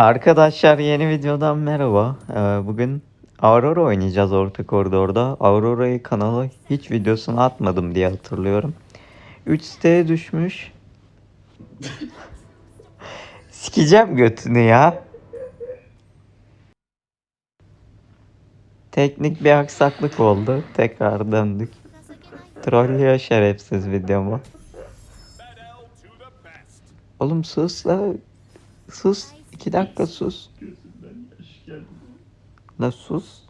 Arkadaşlar yeni videodan merhaba. Ee, bugün Aurora oynayacağız orta koridorda. Aurora'yı kanala hiç videosunu atmadım diye hatırlıyorum. 3 siteye düşmüş. Sikeceğim götünü ya. Teknik bir aksaklık oldu. Tekrar döndük. Trollüyor şerefsiz videomu. Oğlum sus la. Sus. İki dakika sus. La sus.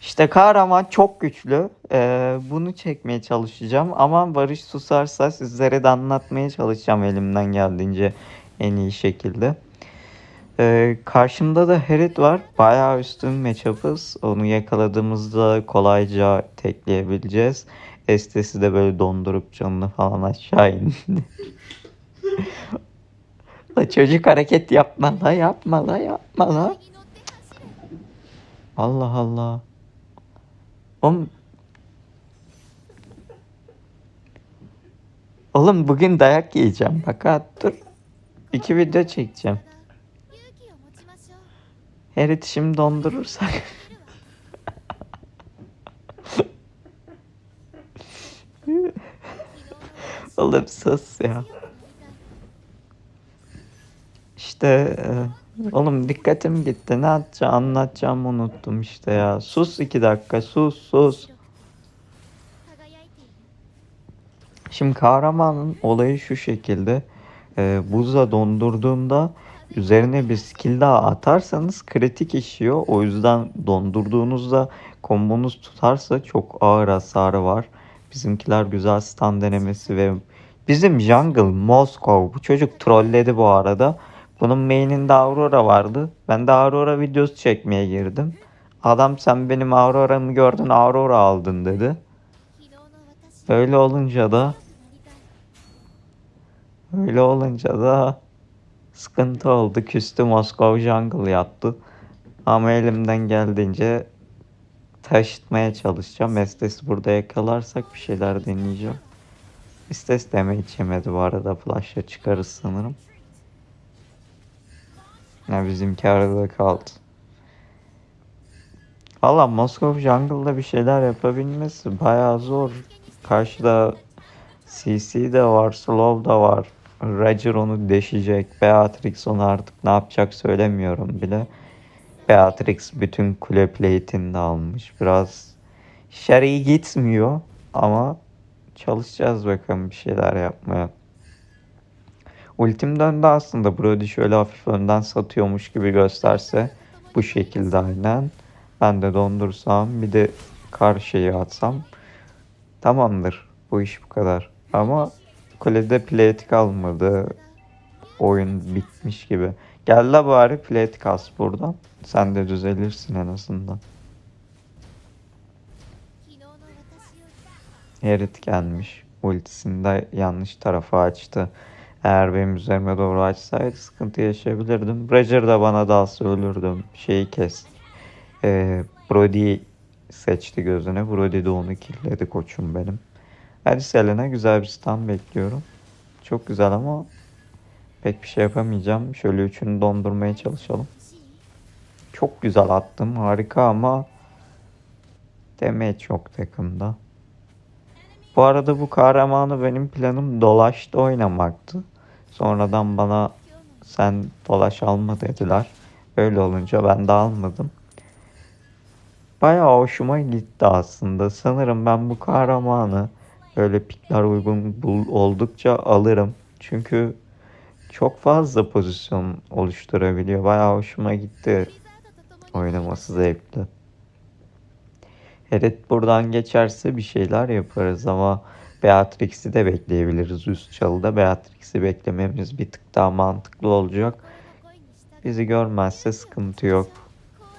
İşte kahraman çok güçlü. Ee, bunu çekmeye çalışacağım. Ama Barış susarsa sizlere de anlatmaya çalışacağım elimden geldiğince en iyi şekilde. Ee, karşımda da Herit var. Bayağı üstün matchup'ız. Onu yakaladığımızda kolayca tekleyebileceğiz. Estesi de böyle dondurup canını falan aşağı indi. la çocuk hareket yapma la yapma la yapma la. Allah Allah. Oğlum Oğlum bugün dayak yiyeceğim. Bak dur. İki video çekeceğim. Her iletişim dondurursak. Oğlum sus ya. İşte e, oğlum dikkatim gitti. Ne yapacağım anlatacağımı unuttum işte ya. Sus iki dakika sus sus. Şimdi kahramanın olayı şu şekilde. E, buzla dondurduğunda üzerine bir skill daha atarsanız kritik işiyor. O yüzden dondurduğunuzda kombonuz tutarsa çok ağır hasarı var. Bizimkiler güzel stun denemesi ve bizim jungle Moskov bu çocuk trolledi bu arada. Bunun main'inde Aurora vardı. Ben de Aurora videosu çekmeye girdim. Adam sen benim Aurora'mı gördün Aurora aldın dedi. Öyle olunca da öyle olunca da sıkıntı oldu. Küstü Moskov Jungle yattı. Ama elimden geldiğince taşıtmaya çalışacağım. Estes burada yakalarsak bir şeyler deneyeceğim. Estes deme içemedi bu arada. Flash'la çıkarız sanırım. Ya bizimki arada kaldı. Valla Moskov Jungle'da bir şeyler yapabilmesi bayağı zor. Karşıda CC de var, Slow da var. Roger onu deşecek. Beatrix onu artık ne yapacak söylemiyorum bile. Beatrix bütün kule plate'ini de almış. Biraz iyi gitmiyor ama çalışacağız bakalım bir şeyler yapmaya. Ultim döndü aslında. Brody şöyle hafif önden satıyormuş gibi gösterse bu şekilde aynen. Ben de dondursam bir de karşıya atsam tamamdır. Bu iş bu kadar. Ama kulede plate kalmadı. Oyun bitmiş gibi. Gel la bari plate kas buradan. Sen de düzelirsin en azından. Herit gelmiş. Ultisini de yanlış tarafa açtı. Eğer benim üzerime doğru açsaydı sıkıntı yaşayabilirdim. Roger da bana dalsa ölürdüm. Şeyi kes. Ee, Brody seçti gözüne. Brody de onu killedi koçum benim. Hadi Selena güzel bir stun bekliyorum. Çok güzel ama pek bir şey yapamayacağım. Şöyle üçünü dondurmaya çalışalım. Çok güzel attım. Harika ama damage çok takımda. Bu arada bu kahramanı benim planım dolaşta oynamaktı. Sonradan bana sen dolaş alma dediler. Öyle olunca ben de almadım. Bayağı hoşuma gitti aslında. Sanırım ben bu kahramanı böyle pikler uygun bul oldukça alırım. Çünkü çok fazla pozisyon oluşturabiliyor. Bayağı hoşuma gitti. Oynaması zevkli. Herit buradan geçerse bir şeyler yaparız ama Beatrix'i de bekleyebiliriz üst çalıda. Beatrix'i beklememiz bir tık daha mantıklı olacak. Bizi görmezse sıkıntı yok.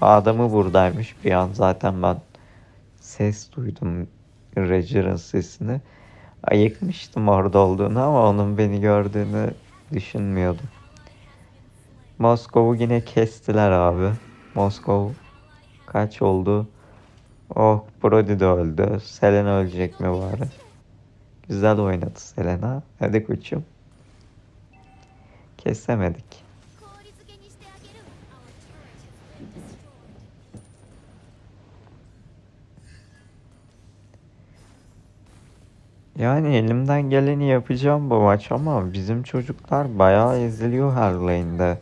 Adamı buradaymış bir an zaten ben ses duydum Roger'ın sesini. Ayıkmıştım orada olduğunu ama onun beni gördüğünü düşünmüyordum. Moskov'u yine kestiler abi. Moskov kaç oldu? Oh Brody de öldü. Selena ölecek mi bari? Güzel oynadı Selena. Hadi koçum. Kesemedik. Yani elimden geleni yapacağım bu maç ama bizim çocuklar bayağı eziliyor her lane'de.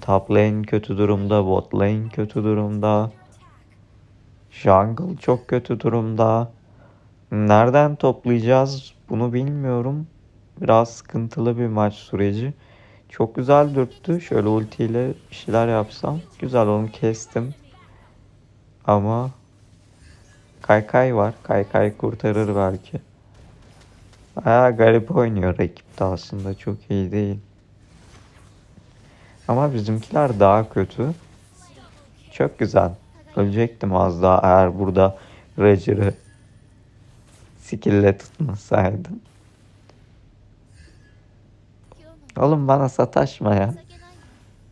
Top lane kötü durumda, bot lane kötü durumda. Jungle çok kötü durumda. Nereden toplayacağız bunu bilmiyorum. Biraz sıkıntılı bir maç süreci. Çok güzel dürttü. Şöyle ultiyle bir şeyler yapsam. Güzel onu kestim. Ama Kaykay var. Kaykay kurtarır belki. Bayağı garip oynuyor rakip de aslında. Çok iyi değil. Ama bizimkiler daha kötü. Çok güzel. Ölecektim az daha eğer burada Roger'ı skill'le tutmasaydım. Oğlum bana sataşma ya.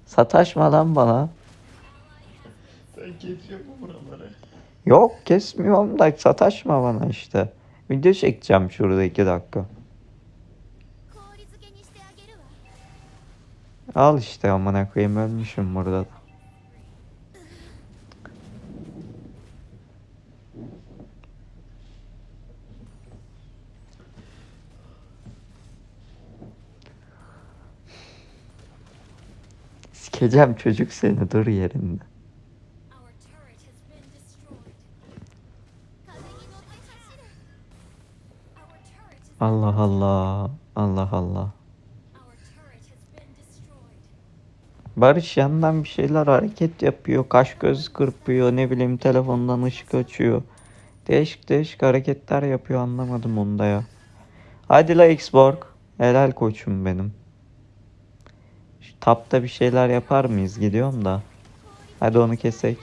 Sataşma lan bana. Sen kesiyor mu buraları? Yok kesmiyorum da sataşma bana işte. Video çekeceğim şurada iki dakika. Al işte amına koyayım ölmüşüm burada da. Sikeceğim çocuk seni dur yerinde. Allah Allah. Allah Allah. Barış yandan bir şeyler hareket yapıyor. Kaş göz kırpıyor. Ne bileyim telefondan ışık açıyor. Değişik değişik hareketler yapıyor anlamadım onda ya. Hadi la Xborg. Helal koçum benim. Şu tapta bir şeyler yapar mıyız? Gidiyorum da. Hadi onu kesek.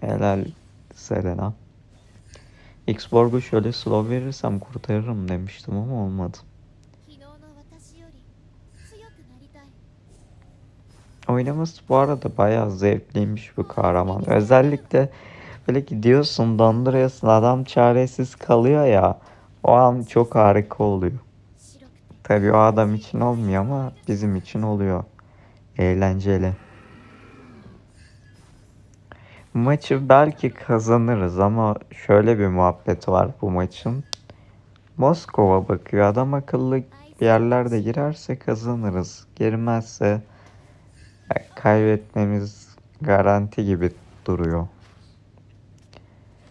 Helal Selena. Xborg'u şöyle slow verirsem kurtarırım demiştim ama olmadı. Oynaması bu arada bayağı zevkliymiş bu kahraman. Özellikle böyle gidiyorsun donduruyorsun adam çaresiz kalıyor ya. O an çok harika oluyor. Tabi o adam için olmuyor ama bizim için oluyor. Eğlenceli. Maçı belki kazanırız ama şöyle bir muhabbet var bu maçın. Moskova bakıyor adam akıllı bir yerlerde girerse kazanırız. Girmezse kaybetmemiz garanti gibi duruyor.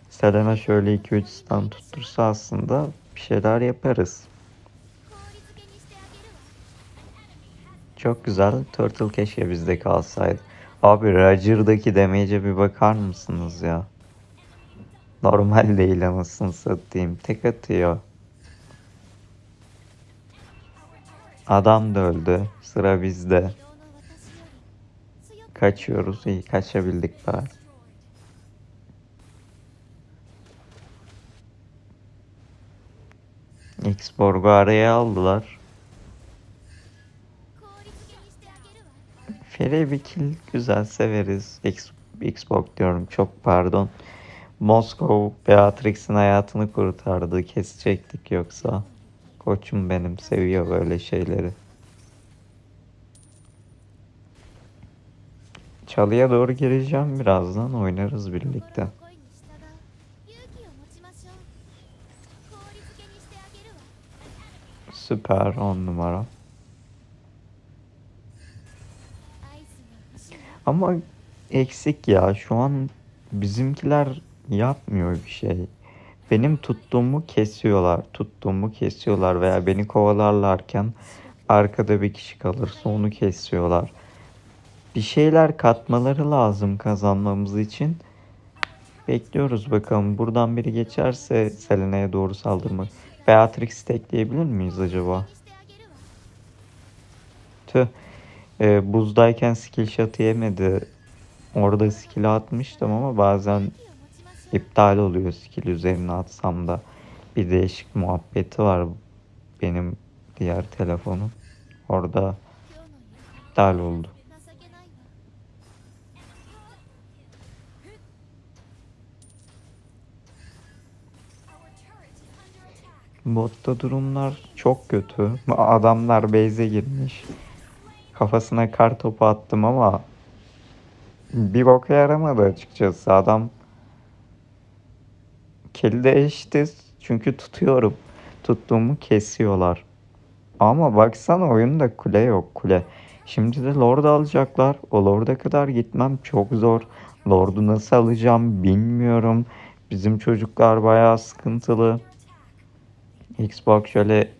Selena şöyle 2-3 stun tuttursa aslında bir şeyler yaparız. Çok güzel. Turtle keşke bizde kalsaydı. Abi Roger'daki demeyece bir bakar mısınız ya? Normal değil anasını satayım. Tek atıyor. Adam da öldü. Sıra bizde. Kaçıyoruz. İyi kaçabildik bari. Xborg'u araya aldılar. Feri bir kill güzel severiz. X, Xborg diyorum çok pardon. Moskov Beatrix'in hayatını kurtardı. Kesecektik yoksa. Koçum benim seviyor böyle şeyleri. Çalıya doğru gireceğim birazdan oynarız birlikte. Süper on numara. Ama eksik ya şu an bizimkiler yapmıyor bir şey. Benim tuttuğumu kesiyorlar, tuttuğumu kesiyorlar veya beni kovalarlarken arkada bir kişi kalırsa onu kesiyorlar bir şeyler katmaları lazım kazanmamız için. Bekliyoruz bakalım. Buradan biri geçerse Selena'ya doğru saldırmak. Beatrix tekleyebilir miyiz acaba? Tüh. Ee, buzdayken skill shot'ı yemedi. Orada skill atmıştım ama bazen iptal oluyor skill üzerine atsam da. Bir değişik muhabbeti var benim diğer telefonum. Orada iptal oldu. Botta durumlar çok kötü. Adamlar base'e girmiş. Kafasına kar topu attım ama bir boka yaramadı açıkçası. Adam kilde eşitiz çünkü tutuyorum. tuttuğumu kesiyorlar. Ama baksana oyunda kule yok kule. Şimdi de Lord alacaklar. O Lord'a kadar gitmem çok zor. Lord'u nasıl alacağım bilmiyorum. Bizim çocuklar bayağı sıkıntılı. Xbox şöyle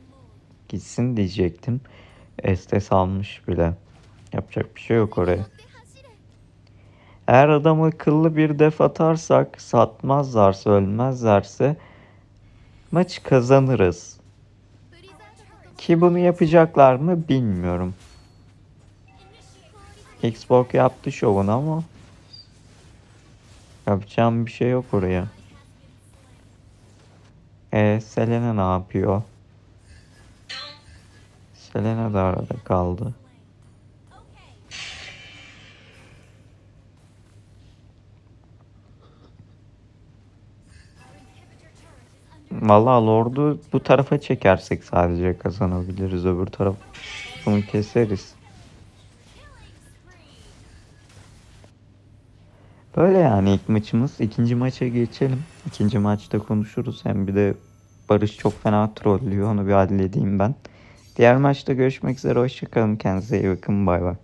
gitsin diyecektim. Este salmış bile. Yapacak bir şey yok oraya. Eğer adamı akıllı bir def atarsak, satmazlarsa, ölmezlerse maç kazanırız. Ki bunu yapacaklar mı bilmiyorum. Xbox yaptı şovunu ama yapacağım bir şey yok oraya. E Selena ne yapıyor? Selena da arada kaldı. Vallahi Lord'u bu tarafa çekersek sadece kazanabiliriz. Öbür taraf bunu keseriz. Böyle yani ilk maçımız. İkinci maça geçelim. İkinci maçta konuşuruz. Hem bir de Barış çok fena trollüyor. Onu bir halledeyim ben. Diğer maçta görüşmek üzere. Hoşçakalın. Kendinize iyi bakın. Bay bay.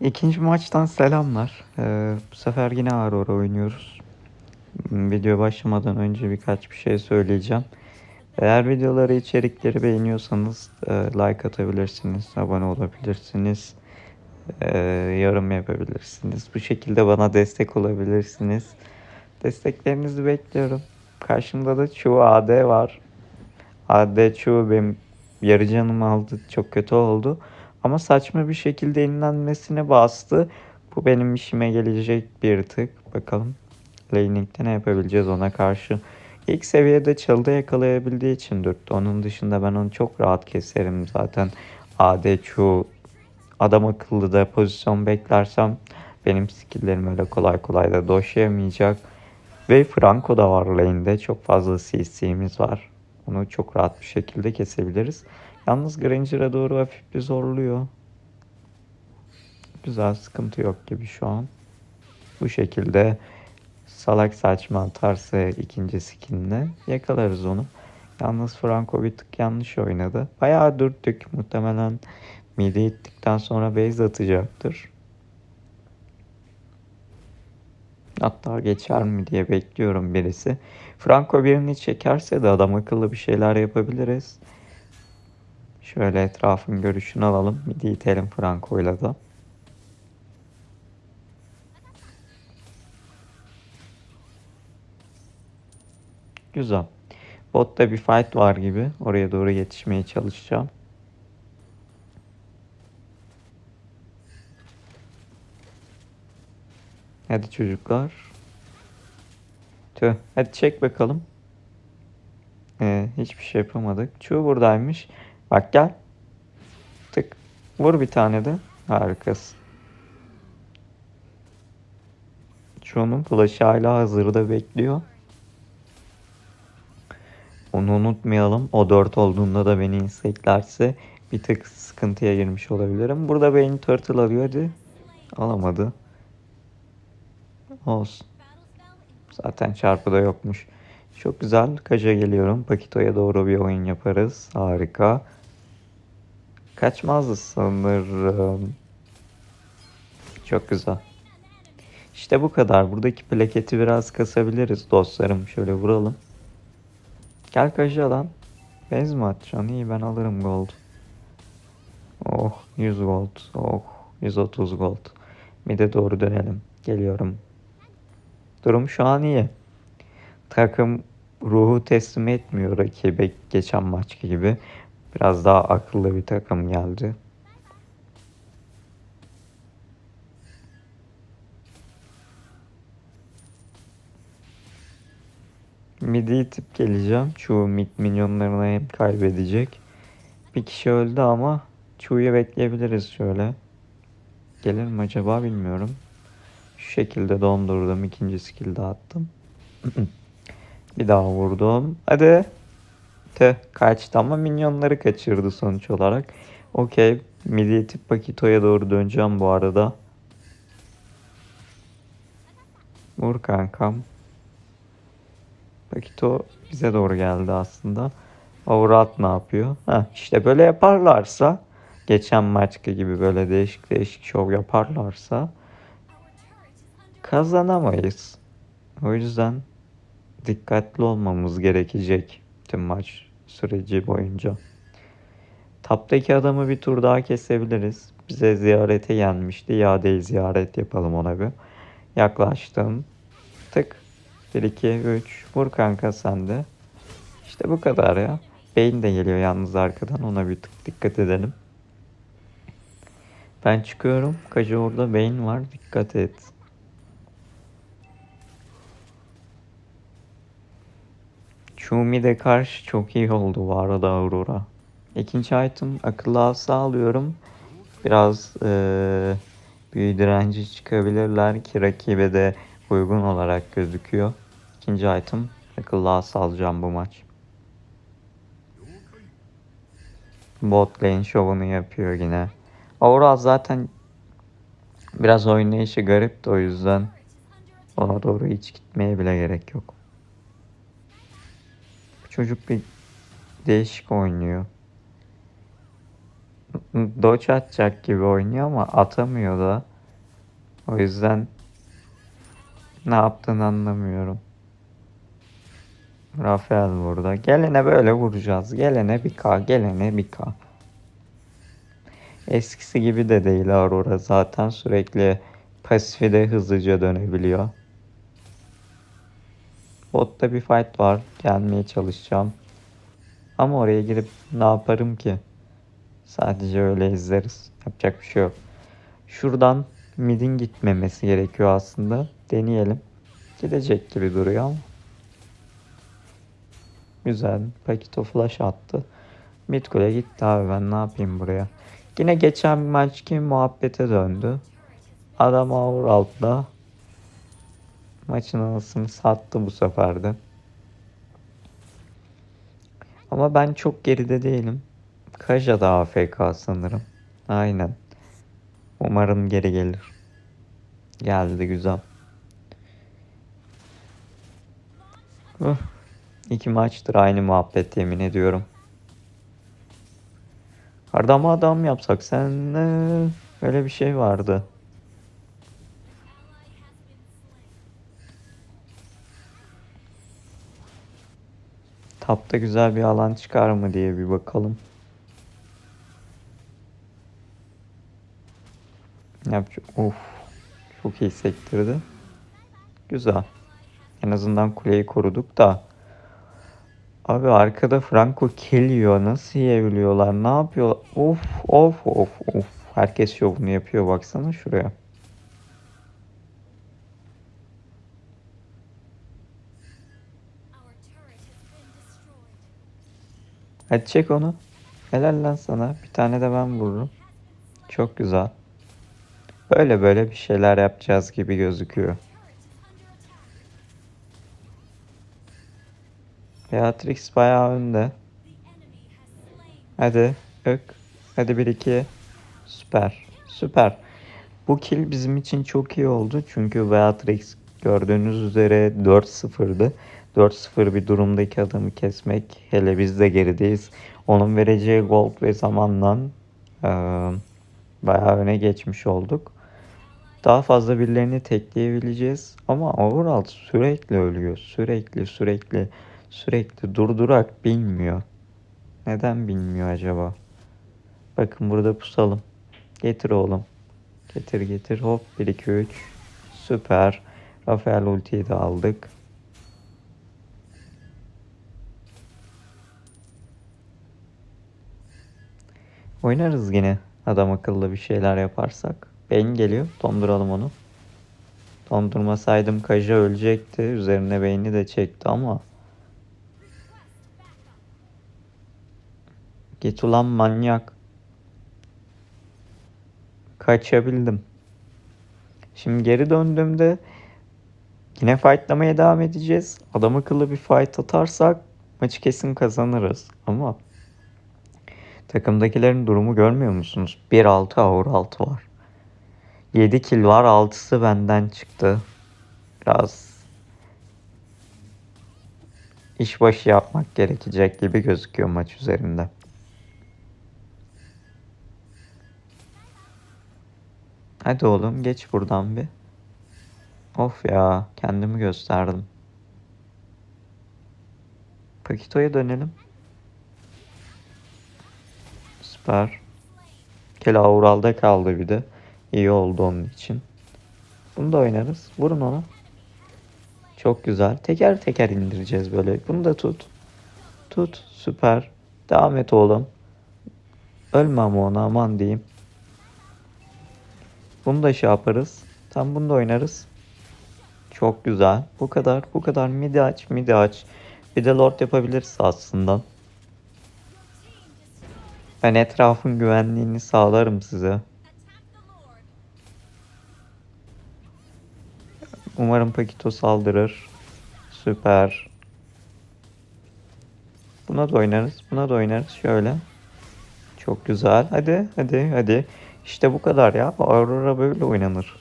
İkinci maçtan selamlar. Ee, bu sefer yine Aurora oynuyoruz. Hmm, Video başlamadan önce birkaç bir şey söyleyeceğim. Eğer videoları, içerikleri beğeniyorsanız e, like atabilirsiniz, abone olabilirsiniz, e, yorum yapabilirsiniz. Bu şekilde bana destek olabilirsiniz. Desteklerinizi bekliyorum. Karşımda da çoğu AD var. AD çoğu benim yarı canımı aldı. Çok kötü oldu. Ama saçma bir şekilde yenilenmesine bastı. Bu benim işime gelecek bir tık. Bakalım laning'de ne yapabileceğiz ona karşı. İlk seviyede çalıda yakalayabildiği için dürttü. Onun dışında ben onu çok rahat keserim zaten. AD çoğu adam akıllı da pozisyon beklersem benim skilllerim öyle kolay kolay da doşayamayacak. Ve Franco da var lane'de. Çok fazla CC'miz var. Onu çok rahat bir şekilde kesebiliriz. Yalnız Granger'a doğru hafif bir zorluyor. Güzel sıkıntı yok gibi şu an. Bu şekilde salak saçma atarsa ikinci skinle yakalarız onu. Yalnız Franco bir tık yanlış oynadı. Bayağı dürttük. Muhtemelen midi ittikten sonra base atacaktır. Hatta geçer mi diye bekliyorum birisi. Franco birini çekerse de adam akıllı bir şeyler yapabiliriz. Şöyle etrafın görüşünü alalım. Midi itelim Franco'yla da. Güzel. Botta bir fight var gibi. Oraya doğru yetişmeye çalışacağım. Hadi çocuklar. Tüh. Hadi çek bakalım. Ee, hiçbir şey yapamadık. Çoğu buradaymış. Bak gel. Tık. Vur bir tane de. Harikasın. Çoğunun flash'ı hala hazırda bekliyor. Onu unutmayalım. O 4 olduğunda da beni inseklerse bir tık sıkıntıya girmiş olabilirim. Burada beni turtle arıyor hadi. Alamadı. Olsun. Zaten çarpıda yokmuş. Çok güzel. Kaja geliyorum. Pakito'ya doğru bir oyun yaparız. Harika. Kaçmazdı sanırım. Çok güzel. İşte bu kadar. Buradaki plaketi biraz kasabiliriz dostlarım. Şöyle vuralım. Gel Kaja lan. Bez mi atacaksın? İyi ben alırım gold. Oh 100 gold. Oh 130 gold. Bir de doğru dönelim. Geliyorum. Durum şu an iyi. Takım ruhu teslim etmiyor rakibe geçen maç gibi. Biraz daha akıllı bir takım geldi. Midi itip geleceğim. Çoğu mid minyonlarını hem kaybedecek. Bir kişi öldü ama Chu'yu bekleyebiliriz şöyle. Gelir mi acaba bilmiyorum. Şu şekilde dondurdum. ikinci skill de attım. bir daha vurdum. Hadi. Tüh kaçtı ama minyonları kaçırdı sonuç olarak. Okey. Midi itip Pakito'ya doğru döneceğim bu arada. Vur kankam. Pakito bize doğru geldi aslında. Avrat ne yapıyor? Heh, işte böyle yaparlarsa geçen maçki gibi böyle değişik değişik şov yaparlarsa kazanamayız. O yüzden dikkatli olmamız gerekecek tüm maç süreci boyunca. Taptaki adamı bir tur daha kesebiliriz. Bize ziyarete gelmişti. İadeyi ziyaret yapalım ona bir. Yaklaştım. Tık. 1, 2, 3. Vur kanka sen de. İşte bu kadar ya. Beyin de geliyor yalnız arkadan. Ona bir tık dikkat edelim. Ben çıkıyorum. Kacı orada beyin var. Dikkat et. Çumi de karşı çok iyi oldu bu arada Aurora. İkinci item akıllı asa alıyorum. Biraz eee büyü direnci çıkabilirler ki rakibe de uygun olarak gözüküyor. İkinci item akıllı asa alacağım bu maç. Bot lane şovunu yapıyor yine. Aura zaten biraz oynayışı garipti o yüzden ona doğru hiç gitmeye bile gerek yok. Bu çocuk bir değişik oynuyor. Dodge atacak gibi oynuyor ama atamıyor da. O yüzden ne yaptığını anlamıyorum. Rafael burada. Gelene böyle vuracağız. Gelene bir K, gelene bir K. Eskisi gibi de değil Aurora zaten sürekli pasifi de hızlıca dönebiliyor. Botta bir fight var. Gelmeye çalışacağım. Ama oraya girip ne yaparım ki? Sadece öyle izleriz. Yapacak bir şey yok. Şuradan midin gitmemesi gerekiyor aslında. Deneyelim. Gidecek gibi duruyor ama. Güzel. Pakito flash attı. Mid gitti abi ben ne yapayım buraya. Yine geçen maçki muhabbete döndü. Adam altta. Maçın anasını sattı bu sefer de. Ama ben çok geride değilim. Kaja da AFK sanırım. Aynen. Umarım geri gelir. Geldi güzel. Uh, iki maçtır aynı muhabbet yemin ediyorum. Adam adam yapsak sen ne? Öyle bir şey vardı. Tapta güzel bir alan çıkar mı diye bir bakalım. Yapacak. Of. Çok iyi sektirdi. Güzel. En azından kuleyi koruduk da. Abi arkada Franco kill yiyor. Nasıl yiyebiliyorlar? Ne yapıyor? Of of of of. Herkes şovunu yapıyor. Baksana şuraya. Hadi çek onu. Helal lan sana. Bir tane de ben vururum. Çok güzel. Böyle böyle bir şeyler yapacağız gibi gözüküyor. Beatrix bayağı önde. Hadi. Ök. Hadi 1 2. Süper. Süper. Bu kill bizim için çok iyi oldu. Çünkü Beatrix gördüğünüz üzere 4-0'dı. 4-0 bir durumdaki adamı kesmek. Hele biz de gerideyiz. Onun vereceği gold ve zamanla eee bayağı öne geçmiş olduk. Daha fazla birilerini tekleyebileceğiz. Ama overall sürekli ölüyor. Sürekli sürekli sürekli durdurak bilmiyor. Neden bilmiyor acaba? Bakın burada pusalım. Getir oğlum. Getir getir hop 1 2 3. Süper. Rafael ultiyi de aldık. Oynarız yine adam akıllı bir şeyler yaparsak. Beyin geliyor. Donduralım onu. Dondurmasaydım Kaja ölecekti. Üzerine beyni de çekti ama. Git ulan manyak. Kaçabildim. Şimdi geri döndüğümde yine fightlamaya devam edeceğiz. Adam akıllı bir fight atarsak maçı kesin kazanırız. Ama Takımdakilerin durumu görmüyor musunuz? 1-6 Aur 6 var. 7 kill var 6'sı benden çıktı. Biraz işbaşı yapmak gerekecek gibi gözüküyor maç üzerinde. Hadi oğlum geç buradan bir. Of ya kendimi gösterdim. Pakito'ya dönelim. Süper. Kela Ural'da kaldı bir de. İyi oldu onun için. Bunu da oynarız. Vurun ona. Çok güzel. Teker teker indireceğiz böyle. Bunu da tut. Tut. Süper. Devam et oğlum. Ölme ama ona aman diyeyim. Bunu da şey yaparız. Tam bunu da oynarız. Çok güzel. Bu kadar. Bu kadar. Midi aç. Midi aç. Bir de Lord yapabiliriz aslında. Ben etrafın güvenliğini sağlarım size. Umarım Pakito saldırır. Süper. Buna da oynarız. Buna da oynarız. Şöyle. Çok güzel. Hadi hadi hadi. İşte bu kadar ya. Aurora böyle oynanır.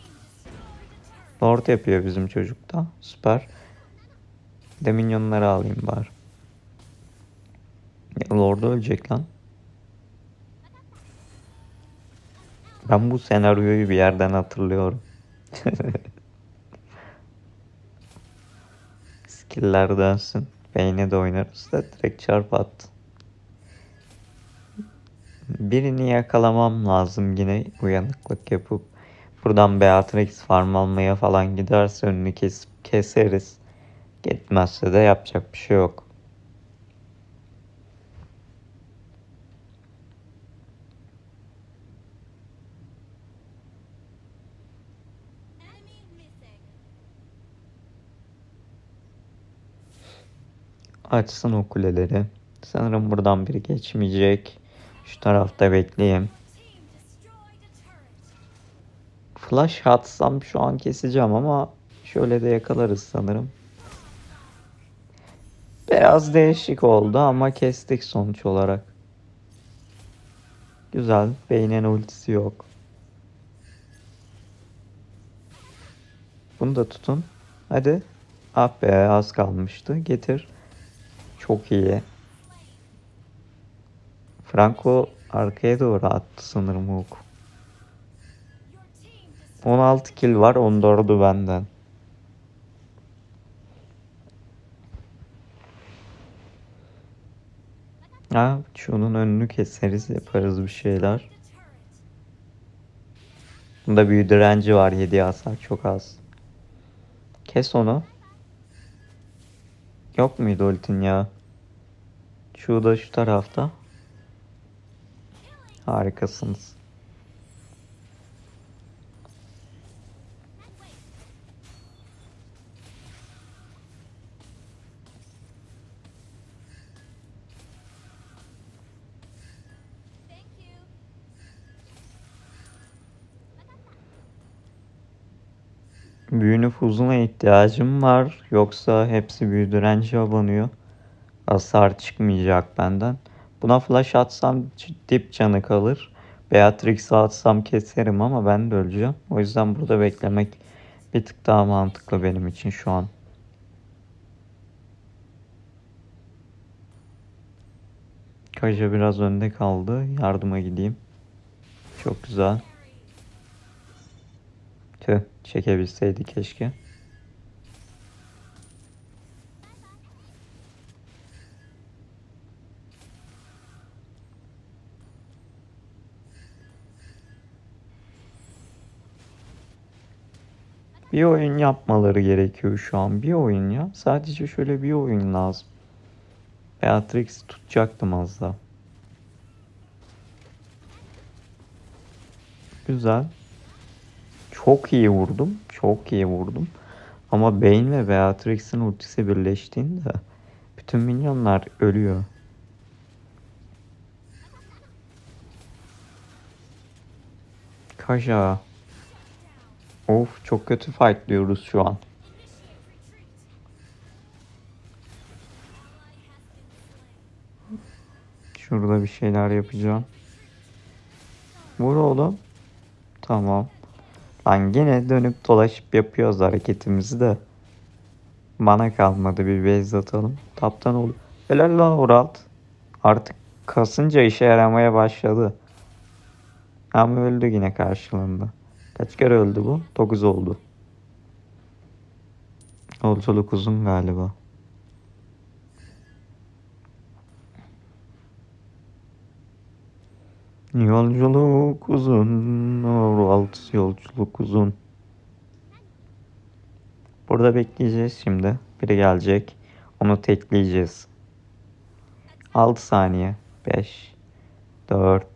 Lord yapıyor bizim çocuk da. Süper. Bir De minyonları alayım bari. Ya, Lord ölecek lan. Ben bu senaryoyu bir yerden hatırlıyorum. Skill'ler dönsün. Beyne de oynarız da direkt çarp attı. Birini yakalamam lazım yine uyanıklık yapıp. Buradan Beatrix farm almaya falan giderse önünü kesip keseriz. Gitmezse de yapacak bir şey yok. Açsın o kuleleri. Sanırım buradan biri geçmeyecek. Şu tarafta bekleyeyim. Flash atsam şu an keseceğim ama şöyle de yakalarız sanırım. Biraz değişik oldu ama kestik sonuç olarak. Güzel. Beynen ultisi yok. Bunu da tutun. Hadi. Ah be az kalmıştı. Getir. Çok iyi. Franco arkaya doğru attı sanırım destroyed 16 kill var 14'ü benden. Ha, şunun önünü keseriz yaparız bir şeyler. Bunda büyü direnci var 7 hasar çok az. Kes onu. Yok muydu ultin ya? Şu da şu tarafta. Harikasınız. Büyü nüfuzuna ihtiyacım var. Yoksa hepsi büyü direnci abanıyor. Hasar çıkmayacak benden. Buna flash atsam dip canı kalır. Beatrix'i atsam keserim ama ben de öleceğim. O yüzden burada beklemek bir tık daha mantıklı benim için şu an. Kaja biraz önde kaldı. Yardıma gideyim. Çok güzel. Tüh, çekebilseydi keşke. Bir oyun yapmaları gerekiyor şu an. Bir oyun ya. Sadece şöyle bir oyun lazım. Beatrix tutacaktım az daha. Güzel. Çok iyi vurdum. Çok iyi vurdum. Ama Bane ve Beatrix'in ultisi birleştiğinde bütün minyonlar ölüyor. Kaja. Of çok kötü fightlıyoruz şu an. Şurada bir şeyler yapacağım. Vur oğlum. Tamam. Lan yine dönüp dolaşıp yapıyoruz hareketimizi de. Bana kalmadı bir base atalım. Taptan oldu. Helal lan Uralt. Artık kasınca işe yaramaya başladı. Ama öldü yine karşılığında. Kaç kere öldü bu? 9 oldu. Yolculuk uzun galiba. Yolculuk uzun, alt yolculuk uzun. Burada bekleyeceğiz şimdi. Biri gelecek. Onu tekleyeceğiz. 6 saniye. 5 4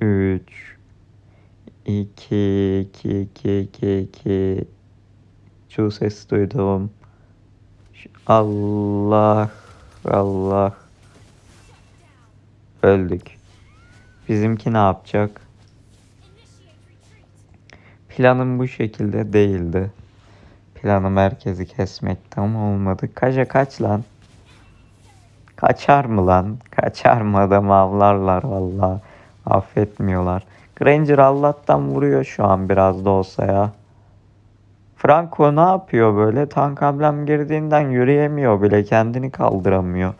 3 2 2 2 2 2 Şu ses duydum. Allah Allah öldük. Bizimki ne yapacak? Planım bu şekilde değildi. Planım herkesi kesmekti ama olmadı. Kaça kaç lan? Kaçar mı lan? Kaçar mı adam avlarlar valla. Affetmiyorlar. Granger Allah'tan vuruyor şu an biraz da olsa ya. Franco ne yapıyor böyle? Tank ablem girdiğinden yürüyemiyor bile. Kendini kaldıramıyor.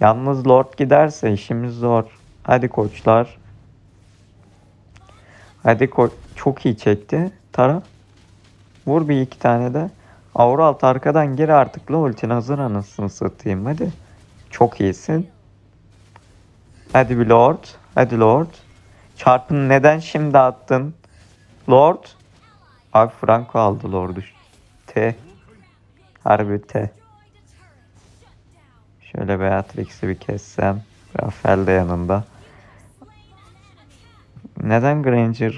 Yalnız Lord giderse işimiz zor. Hadi koçlar. Hadi koç. Çok iyi çekti. Tara. Vur bir iki tane de. Auralt arkadan gir artık la ultin hazır anasını satayım hadi. Çok iyisin. Hadi bir Lord. Hadi Lord. Çarpını neden şimdi attın? Lord. Abi Franco aldı Lord'u. T. Harbi T. Şöyle Beatrix'i bir kessem. Rafael de yanında. Neden Granger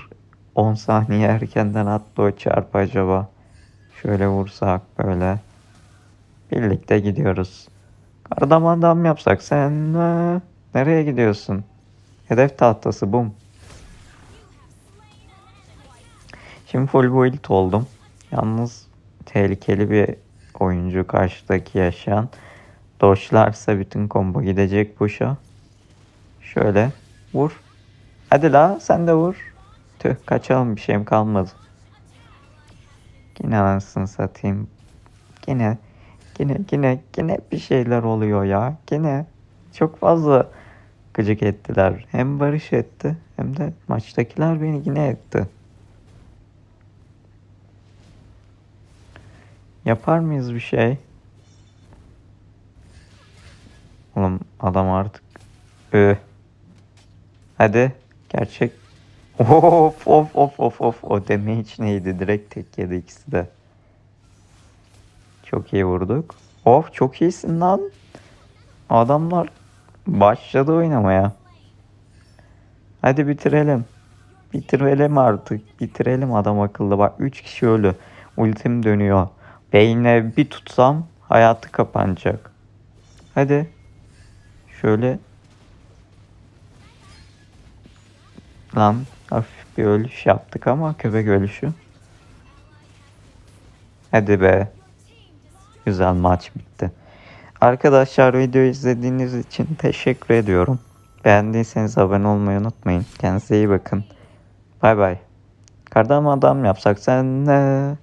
10 saniye erkenden attı o çarpı acaba? Şöyle vursak böyle. Birlikte gidiyoruz. Kardan adam yapsak sen nereye gidiyorsun? Hedef tahtası bum. Şimdi full build oldum. Yalnız tehlikeli bir oyuncu karşıdaki yaşayan. Doşlarsa bütün combo gidecek boşa. Şöyle vur. Hadi la sen de vur. Tüh kaçalım bir şeyim kalmadı. Yine anasını satayım. Yine yine yine yine bir şeyler oluyor ya. Yine çok fazla gıcık ettiler. Hem Barış etti hem de maçtakiler beni yine etti. Yapar mıyız bir şey? Oğlum adam artık Üh. Hadi gerçek. Of of of of of o damage neydi? Direkt tek yedi ikisi de. Çok iyi vurduk. Of çok iyisin lan. Adamlar başladı oynamaya. Hadi bitirelim. Bitirelim artık. Bitirelim adam akıllı. Bak 3 kişi ölü. Ultim dönüyor. Beyne bir tutsam hayatı kapanacak. Hadi. Şöyle. Lan hafif bir ölüş yaptık ama köpek ölüşü. Hadi be. Güzel maç bitti. Arkadaşlar videoyu izlediğiniz için teşekkür ediyorum. Beğendiyseniz abone olmayı unutmayın. Kendinize iyi bakın. Bay bay. Kardan adam yapsak sen ne?